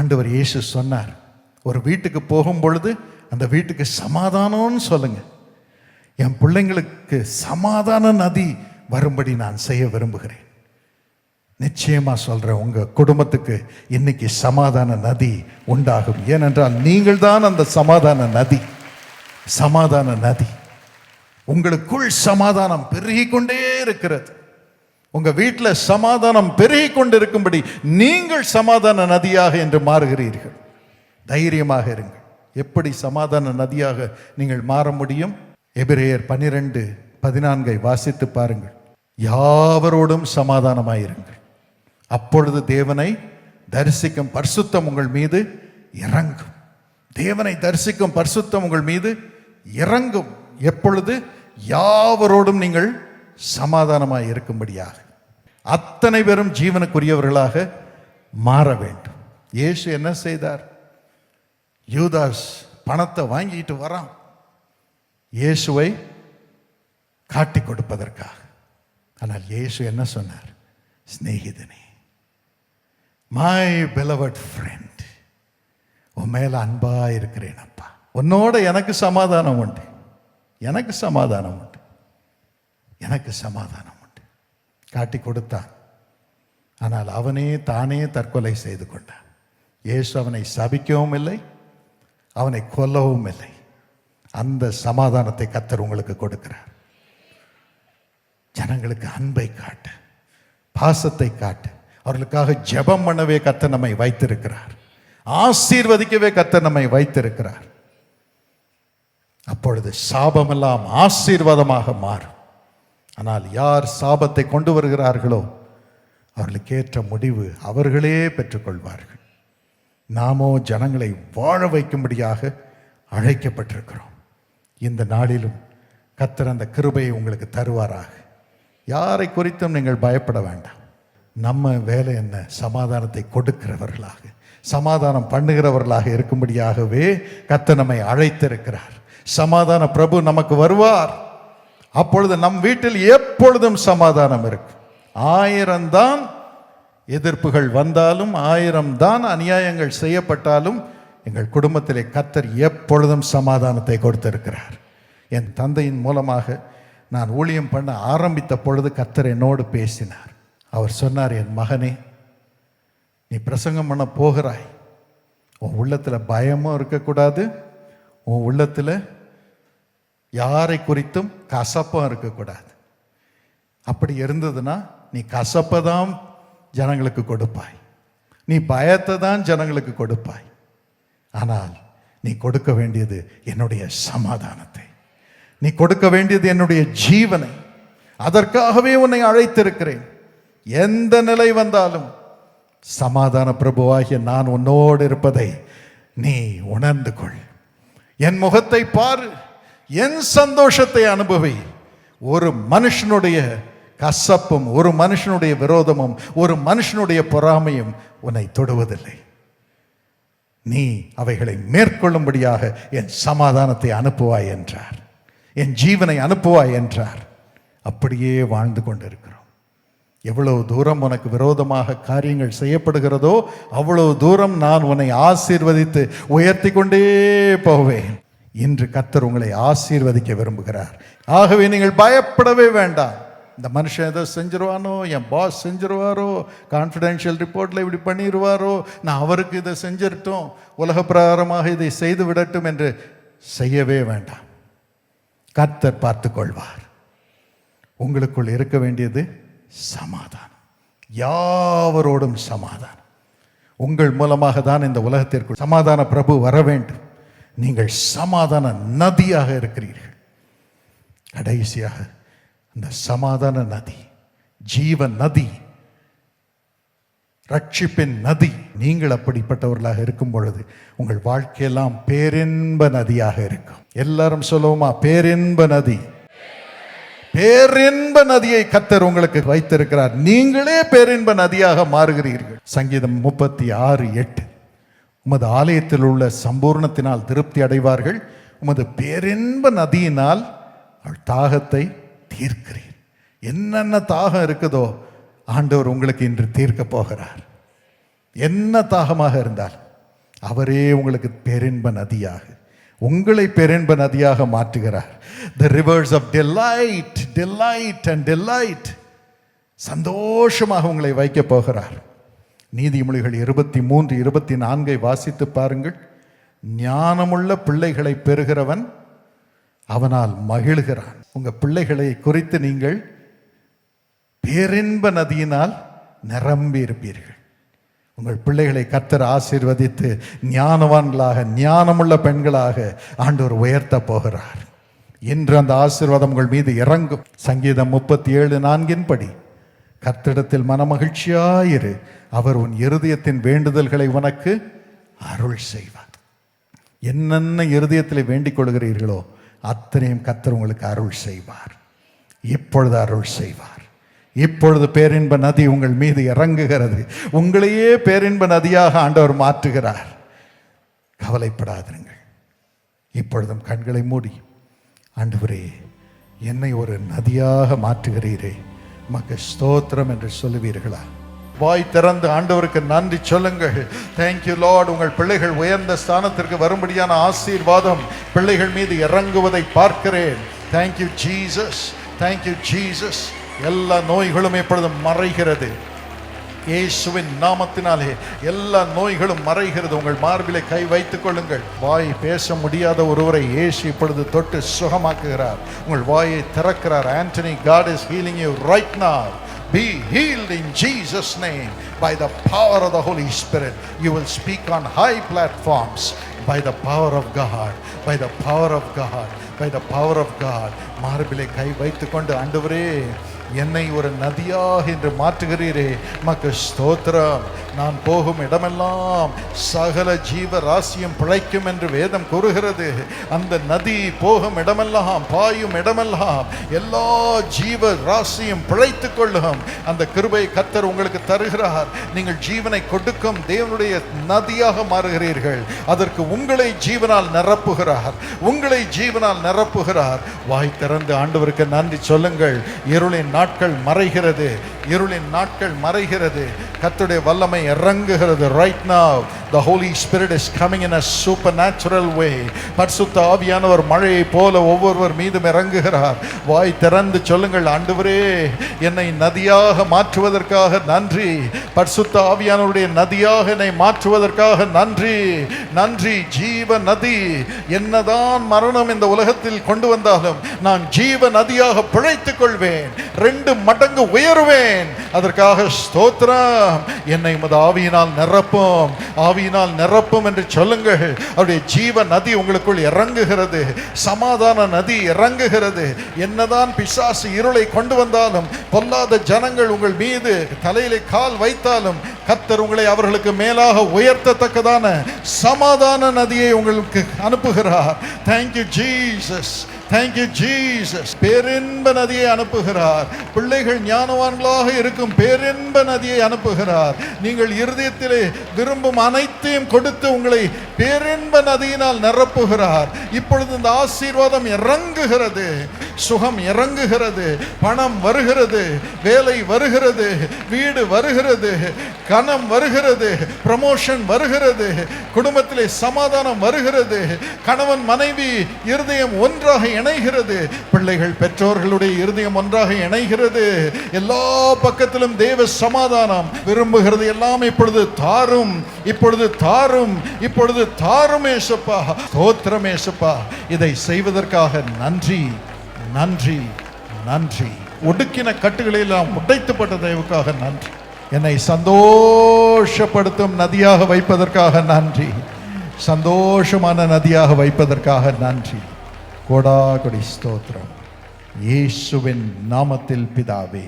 ஆண்டவர் இயேசு சொன்னார் ஒரு வீட்டுக்கு போகும் பொழுது அந்த வீட்டுக்கு சமாதானம்னு சொல்லுங்க. என் பிள்ளைங்களுக்கு சமாதான நதி வரும்படி நான் செய்ய விரும்புகிறேன். நிச்சயமாக சொல்கிறேன் உங்கள் குடும்பத்துக்கு இன்னைக்கு சமாதான நதி உண்டாகும். ஏனென்றால் நீங்கள் தான் அந்த சமாதான நதி. சமாதான நதி. உங்களுக்குள் சமாதானம் பெருகிக்கொண்டே இருக்கிறது. உங்க வீட்டில் சமாதானம் பெருகி கொண்டிருக்கும்படி நீங்கள் சமாதான நதியாக என்று மாறுகிறீர்கள். தைரியமாக இருங்கள். எப்படி சமாதான நதியாக நீங்கள் மாற முடியும்? எபிரேயர் பனிரெண்டு பதினான்கை வாசித்து பாருங்கள். யாவரோடும் சமாதானமாயிருங்கள். அப்பொழுது தேவனை தரிசிக்கும் பரிசுத்தம் உங்கள் மீது இறங்கும். தேவனை தரிசிக்கும் பரிசுத்தம் உங்கள் மீது இறங்கும். எப்பொழுது? யாவரோடும் நீங்கள் சமாதானமாக இருக்கும்படியாக அத்தனை பேரும் ஜீவனுக்குரியவர்களாக மாற வேண்டும். இயேசு என்ன செய்தார்? யூதாஸ் பணத்தை வாங்கிட்டு வரான். இயேசுவை காட்டி கொடுப்பதற்காக. ஆனால் இயேசு என்ன சொன்னார்? சிநேகிதனே மை பெலவட் ஃப்ரெண்ட் உன் மேலே அன்பா இருக்கிறேன் அப்பா. உன்னோட எனக்கு சமாதானம் உண்டு. எனக்கு சமாதானம் உண்டு. எனக்கு சமாதானம் காட்டி கொடுத்தான். ஆனால் அவனே தானே தற்கொலை செய்து கொண்டான். இயேசு அவனை சபிக்கவும் இல்லை அவனை கொல்லவும் இல்லை. அந்த சமாதானத்தை கத்தர் உங்களுக்கு கொடுக்கிறார். ஜனங்களுக்கு அன்பை காட்டு பாசத்தை காட்டு. அவர்களுக்காக ஜெபம் பண்ணவே கத்த நம்மை வைத்திருக்கிறார். ஆசீர்வதிக்கவே கத்த நம்மை வைத்திருக்கிறார். அப்பொழுது சாபமெல்லாம் ஆசீர்வாதமாக மாறும். ஆனால் யார் சாபத்தை கொண்டு வருகிறார்களோ அவர்களுக்கு ஏற்ற முடிவு அவர்களே பெற்றுக்கொள்வார்கள். நாமோ ஜனங்களை வாழ வைக்கும்படியாக அழைக்கப்பட்டிருக்கிறோம். இந்த நாளிலும் கத்தர் அந்த கிருபையை உங்களுக்கு தருவாராக. யாரை குறித்தும் நீங்கள் பயப்பட வேண்டாம். நம்ம வேலை என்ன? சமாதானத்தை கொடுக்கிறவர்களாக சமாதானம் பண்ணுகிறவர்களாக இருக்கும்படியாகவே கத்த நம்மை அழைத்திருக்கிறார். சமாதான பிரபு நமக்கு வருவார். அப்பொழுது நம் வீட்டில் எப்பொழுதும் சமாதானம் இருக்கும் ஆயிரம்தான் எதிர்ப்புகள் வந்தாலும் ஆயிரம் தான் அநியாயங்கள் செய்யப்பட்டாலும் எங்கள் குடும்பத்திலே கத்தர் எப்பொழுதும் சமாதானத்தை கொடுத்திருக்கிறார். என் தந்தையின் மூலமாக நான் ஊழியம் பண்ண ஆரம்பித்த பொழுது கத்தர் என்னோடு பேசினார். அவர் சொன்னார் என் மகனே நீ பிரசங்கம் பண்ண போகிறாய். உன் உள்ளத்தில் பயமும் இருக்கக்கூடாது. உன் உள்ளத்தில் யாரை குறித்தும் கசப்பம் இருக்கக்கூடாது. அப்படி இருந்ததுன்னா நீ கசப்பை தான் ஜனங்களுக்கு கொடுப்பாய். நீ பயத்தை தான் ஜனங்களுக்கு கொடுப்பாய். ஆனால் நீ கொடுக்க வேண்டியது என்னுடைய சமாதானத்தை. நீ கொடுக்க வேண்டியது என்னுடைய ஜீவனை. அதற்காகவே உன்னை அழைத்திருக்கிறேன். எந்த நிலை வந்தாலும் சமாதான பிரபுவாகிய நான் உன்னோடு இருப்பதை நீ உணர்ந்து கொள். என் முகத்தை பாரு. என் சந்தோஷத்தை அனுபவி. ஒரு மனுஷனுடைய கசப்பும் ஒரு மனுஷனுடைய விரோதமும் ஒரு மனுஷனுடைய பொறாமையும் உன்னை தொடுவதில்லை. நீ அவைகளை மேற்கொள்ளும்படியாக என் சமாதானத்தை அனுப்புவாய் என்றார். என் ஜீவனை அனுப்புவாய் என்றார். அப்படியே வாழ்ந்து கொண்டிருக்கிறோம். எவ்வளவு தூரம் உனக்கு விரோதமாக காரியங்கள் செய்யப்படுகிறதோ அவ்வளவு தூரம் நான் உன்னை ஆசீர்வதித்து உயர்த்தி கொண்டே போவேன். இன்று கத்தர் உங்களை ஆசீர்வதிக்க விரும்புகிறார். ஆகவே நீங்கள் பயப்படவே வேண்டாம். இந்த மனுஷன் ஏதோ செஞ்சிருவானோ என் பாஸ் செஞ்சிருவாரோ கான்ஃபிடென்ஷியல் ரிப்போர்ட்டில் இப்படி பண்ணிடுவாரோ நான் அவருக்கு இதை செஞ்சிருட்டோம் உலக பிரகாரமாக இதை செய்து விடட்டும் என்று செய்யவே வேண்டாம். கர்த்தர் பார்த்துக்கொள்வார். உங்களுக்குள் இருக்க வேண்டியது சமாதானம். யாவரோடும் சமாதானம். உங்கள் மூலமாக தான் இந்த உலகத்திற்குள் சமாதான பிரபு வர வேண்டும். நீங்கள் சமாதான நதியாக இருக்கிறீர்கள். கடைசியாக அந்த சமாதான நதி ஜீவ நதி ரட்சிப்பின் நதி நீங்கள் அப்படிப்பட்டவர்களாக இருக்கும் பொழுது உங்கள் வாழ்க்கையெல்லாம் பேரின்ப நதியாக இருக்கும். எல்லாரும் சொல்லுவோமா பேரின்ப நதி. பேரின்ப நதியை கத்தர் உங்களுக்கு வைத்திருக்கிறார். நீங்களே பேரின்ப நதியாக மாறுகிறீர்கள். சங்கீதம் முப்பத்தி ஆறு எட்டு. உமது ஆலயத்தில் உள்ள சம்பூர்ணத்தினால் திருப்தி அடைவார்கள். உமது பேரின்ப நதியினால் அவள் தாகத்தை தீர்க்கிறீர். என்னென்ன தாகம் இருக்குதோ ஆண்டவர் உங்களுக்கு இன்று தீர்க்க போகிறார். என்ன தாகமாக இருந்தால் அவரே உங்களுக்கு பேரின்ப நதியாக உங்களை பேரின்ப நதியாக மாற்றுகிறார். The rivers of delight delight and delight சந்தோஷமாக உங்களை வைக்கப் போகிறார். நீதிமொழிகள் இருபத்தி மூன்று இருபத்தி நான்கை வாசித்து பாருங்கள். ஞானமுள்ள பிள்ளைகளை பெறுகிறவன் அவனால் மகிழ்கிறான். உங்கள் பிள்ளைகளை குறித்து நீங்கள் பேரின்ப நதியினால் நிரம்பி இருப்பீர்கள். உங்கள் பிள்ளைகளை கத்தர் ஆசீர்வதித்து ஞானவான்களாக ஞானமுள்ள பெண்களாக ஆண்டவர் உயர்த்த போகிறார். இன்று அந்த ஆசீர்வாதம் உங்கள் மீது இறங்கும். சங்கீதம் முப்பத்தி ஏழு நான்கின் படி கர்த்திடத்தில் மனமகிழ்ச்சியாயிரு. அவர் உன் இருதயத்தின் வேண்டுதல்களை உனக்கு அருள் செய்வார். என்னென்ன இருதயத்தில் வேண்டிக் கொள்கிறீர்களோ அத்தனையும் கர்த்தர் உங்களுக்கு அருள் செய்வார். இப்பொழுது அருள் செய்வார். இப்பொழுது பேரின்ப நதி உங்கள் மீது இறங்குகிறது. உங்களையே பேரின்ப நதியாக ஆண்டவர் மாற்றுகிறார். கவலைப்படாதிருங்கள். இப்பொழுதும் கண்களை மூடி ஆண்டவரே என்னை ஒரு நதியாக மாற்றுகிறீரே. மக்கு ஸ்தோத்திரம் என்று சொல்லுவீர்களா? வாய் திறந்து ஆண்டவருக்கு நன்றி சொல்லுங்கள். தேங்க்யூ லார்ட் உங்கள் பிள்ளைகள் உயர்ந்த ஸ்தானத்திற்கு வரும்படியான ஆசீர்வாதம் பிள்ளைகள் மீது இறங்குவதை பார்க்கிறேன். தேங்க்யூ ஜீசஸ் தேங்க்யூ ஜீசஸ் எல்லா நோய்களும் இப்பொழுது மறைகிறது. இயேசுவின் நாமத்தினாலே எல்லா நோய்களும் மறைகிறது உங்கள் மார்பிலை கை வைத்துக் கொள்ளுங்கள் வாய் பேச முடியாத ஒருவரை இயேசு இப்பொழுது தொட்டு சுகமாக்குகிறார் உங்கள் வாயை திறக்கிறார் Antony God is healing you right now be healed in Jesus' name by the power of the Holy Spirit. You will speak on high platforms by the power of God, by the power of God, by the power of God. மார்பிலை கை வைத்துக்கொண்டு ஆண்டவரே என்னை ஒரு நதியாக என்று மாற்றுகிறீரே. மக்கு ஸ்தோத்திரம். நான் போகும் இடமெல்லாம் சகல ஜீவ ராசியும் பிழைக்கும் என்று வேதம் கூறுகிறது. அந்த நதி போகும் இடமெல்லாம் பாயும் இடமெல்லாம் எல்லா ஜீவ ராசியும் பிழைத்துக் கொள்ளும். அந்த கிருபை கத்தர் உங்களுக்கு தருகிறார். நீங்கள் ஜீவனை கொடுக்கும் தேவனுடைய நதியாக மாறுகிறீர்கள். அதற்கு உங்களை ஜீவனால் நிரப்புகிறார். உங்களை ஜீவனால் நிரப்புகிறார். வாய் திறந்து ஆண்டவருக்கு நன்றி சொல்லுங்கள். இருளின் நாட்கள் மறைகிறது. இருளின் நாட்கள் மறைகிறது. கத்துடைய வல்லமை இறங்குகிறது right now the Holy Spirit is coming in a supernatural way பர்சுத்த ஆவியானவர் மழையை போல ஒவ்வொருவர் மீதும் இறங்குகிறார். வாய் திறந்து சொல்லுங்கள் ஆண்டவரே என்னை நதியாக மாற்றுவதற்காக நன்றி. பர்சுத்த ஆவியானவருடைய நதியாக என்னை மாற்றுவதற்காக நன்றி. நன்றி ஜீவ நதி. என்னதான் மரணம் இந்த உலகத்தில் கொண்டு வந்தாலும் நான் ஜீவ நதியாக பிழைத்துக் கொள்வேன். ரெண்டு மடங்கு உயருவேன். அதற்காக ஸ்தோத்ரம் என்னை உமது ஆவியினால் நிரப்பும். ஆவியினால் நிரப்பும் என்று சொல்லுங்கள். அவருடைய ஜீவ நதி உங்களுக்குள் இறங்குகிறது. சமாதான நதி இறங்குகிறது. என்னதான் பிசாசு இருளை கொண்டு வந்தாலும் பொல்லாத ஜனங்கள் உங்கள் மீது தலையிலே கால் வைத்தாலும் கத்தர் உங்களை அவர்களுக்கு மேலாக உயர்த்தத்தக்கதான சமாதான நதியை உங்களுக்கு அனுப்புகிறார். தேங்க்யூ ஜீசஸ் தேங்க்யூ ஜீசஸ் பேரின்ப நதியை அனுப்புகிறார். பிள்ளைகள் ஞானவான்களாக இருக்கும் பேரின்ப நதியை அனுப்புகிறார். நீங்கள் இருதயத்திலே விரும்பும் அனைத்தையும் கொடுத்து உங்களை பேரின்ப நதியினால் நிரப்புகிறார். இப்பொழுது இந்த ஆசீர்வாதம் இறங்குகிறது. சுகம் இறங்குகிறது. பணம் வருகிறது. வேலை வருகிறது. வீடு வருகிறது. கணம் வருகிறது. ப்ரமோஷன் வருகிறது. குடும்பத்திலே சமாதானம் வருகிறது. கணவன் மனைவி இருதயம் ஒன்றாக இணைகிறது. பிள்ளைகள் பெற்றோர்களுடைய இருதயம் ஒன்றாக இணைகிறது. எல்லா பக்கத்திலும் தேவ சமாதானம் விரும்புகிறது. எல்லாம் இப்பொழுது தாரும். இப்பொழுது தாரும். இப்பொழுது தாரும் ஏசப்பா. ஸ்தோத்திரம் ஏசப்பா. இதை செய்வதற்காக நன்றி நன்றி நன்றி. ஒடுக்கின கட்டுகளை எல்லாம் உடைத்துப்பட்ட தயவுக்காக நன்றி. என்னை சந்தோஷப்படுத்தும் நதியாக வைப்பதற்காக நன்றி. சந்தோஷமான நதியாக வைப்பதற்காக நன்றி. கோடாகொடி ஸ்தோத்திரம் இயேசுவின் நாமத்தில் பிதாவே